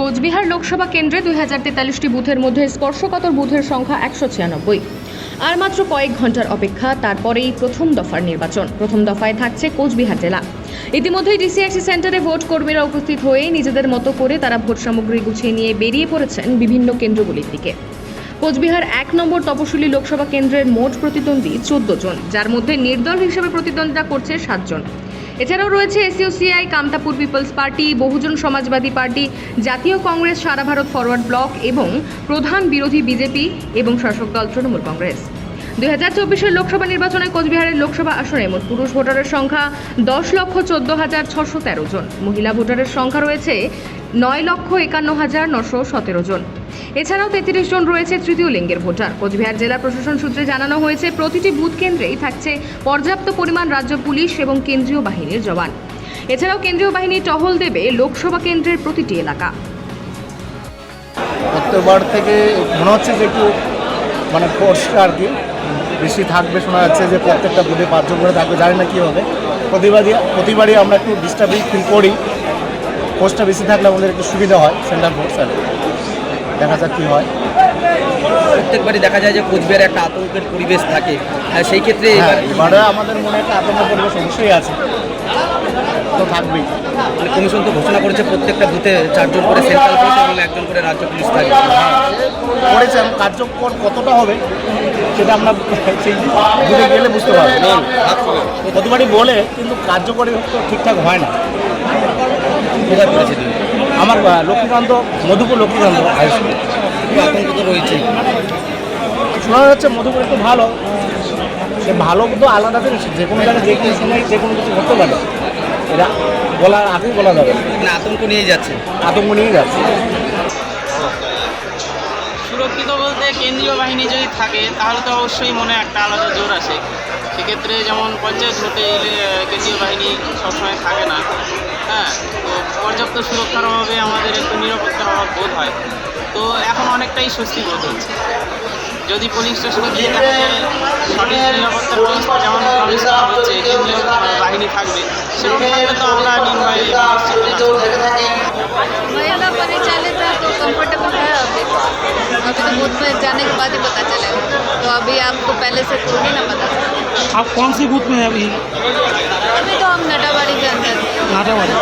কোচবিহার লোকসভা কেন্দ্রে দুই হাজার তেতাল্লিশটি বুথের মধ্যে স্পর্শকাতর বুথের সংখ্যা একশো ছিয়ানব্বই। আর মাত্র কয়েক ঘণ্টার অপেক্ষা তারপরেই প্রথম দফার নির্বাচন। প্রথম দফায় থাকছে কোচবিহার জেলা। ইতিমধ্যেই ডিসিআরসি সেন্টারে ভোট কর্মীরা উপস্থিত হয়ে নিজেদের মতো করে তারা ভোট সামগ্রী গুছিয়ে নিয়ে বেরিয়ে পড়েছেন বিভিন্ন কেন্দ্রগুলির দিকে। কোচবিহার এক নম্বর তপশিলি লোকসভা কেন্দ্রের মোট প্রতিদ্বন্দ্বী চোদ্দ জন, যার মধ্যে নির্দল হিসেবে প্রতিদ্বন্দ্বিতা করছে সাতজন এছাড়াও রয়েছে SUCI Kamtapur people's party, Bahujan Samajwadi party, জাতীয় কংগ্রেস, সারা ভারত ফরওয়ার্ড ব্লক এবং প্রধান বিরোধী বিজেপি এবং শাসক দল তৃণমূল কংগ্রেস। দুই হাজার চব্বিশের লোকসভা নির্বাচনে কোচবিহারের লোকসভা আসনে মোট পুরুষ ভোটারের সংখ্যা দশ লক্ষ চোদ্দ হাজার ছশো তেরো জন। মহিলা ভোটারের সংখ্যা রয়েছে নয় লক্ষ একান্ন হাজার নশো সতেরো জন। এছাড়াও তেত্রিশ জন রয়েছে তৃতীয় লিঙ্গের ভোটার। কোচবিহার জেলা প্রশাসন সূত্রে জানানো হয়েছে, প্রতিটি বুথ কেন্দ্রেই থাকছে পর্যাপ্ত পরিমাণ রাজ্য পুলিশ এবং কেন্দ্রীয় বাহিনীর জওয়ান। এছাড়াও কেন্দ্রীয় বাহিনী টহল দেবে লোকসভা কেন্দ্রের প্রতিটি এলাকা। প্রত্যেকবার থেকে মনে হচ্ছে যে একটু মানে ফোর্সটা আর কি। বেশি থাকবে, শোনা যাচ্ছে যে প্রত্যেকটা বুথে পাঁচজন করে থাকবে, জানি না কী হবে। প্রতিবারই প্রতিবারই আমরা একটু ডিস্টার্বিং ফিল করি। ফোর্সটা বেশি থাকলে আমাদের একটু সুবিধা হয় সেন্ট্রাল ফোর্স আর। দেখা যাক কী হয়। প্রত্যেকবারই দেখা যায় যে কোচবিহারে একটা আতঙ্কের পরিবেশ থাকে। সেই ক্ষেত্রে হ্যাঁ এবারে আমাদের মনে একটা আতঙ্ক পরিবেশ অবশ্যই আছে। তো থাকবেই। মানে কমিশন তো ঘোষণা করেছে প্রত্যেকটা বুথে চারজন করে সেন্ট্রাল পুলিশ এবং একজন করে রাজ্য পুলিশ থাকবে করেছেন। কার্যকর কতটা হবে সেটা আমরা সেই বুঝে গেলে বুঝতে পারব। প্রতিবারই বলে কিন্তু কার্যকরী ঠিকঠাক হয় না। করেছে আমার লক্ষ্মীকান্ত মধুপুর লক্ষ্মীকান্ত হাই স্কুল আতঙ্ক তো রয়েছে শোনা যাচ্ছে মধুপুর একটু ভালো। সে ভালো তো আলাদা জিনিস যে কোনো জায়গায় যে কোনো সময় যে কোনো কিছু করতে পারে। এটা বলার আগেই বলা যাবে। না। আতঙ্ক নিয়ে যাচ্ছে। আতঙ্ক নিয়ে যাচ্ছে। সুরক্ষিত বলতে কেন্দ্রীয় বাহিনী যদি থাকে তাহলে তো অবশ্যই মনে একটা আলাদা জোর আছে। সেক্ষেত্রে যেমন পঞ্চায়েত ভোটে কেন্দ্রীয় বাহিনী সবসময় থাকে না। হ্যাঁ পর্যাপ্ত সুরক্ষার অভাবে আমাদের একটু নিরাপত্তার অভাব বোধ হয় তো এখন অনেকটাই স্বস্তি বোধ হচ্ছে যদি পুলিশ স্টেশনে গিয়ে দেখা যায় সঠিক নিরাপত্তার ব্যবস্থা যেমন প্রমিস করা হচ্ছে কেন্দ্রীয় আহ, বাহিনী থাকবে সেরকম থাকলে তো আমরা নির্ভয়ে নিশ্চিত থাকবো। महिला परिचालित है तो कंफर्टेबल है अभी अभी तो बूथ में जाने के बाद ही पता चलेगा तो अभी आपको पहले से थोड़ी ना पता आप कौन सी बूथ में है अभी अभी तो हम नटाबाड़ी के अंदर हैं। नाटावाड़ी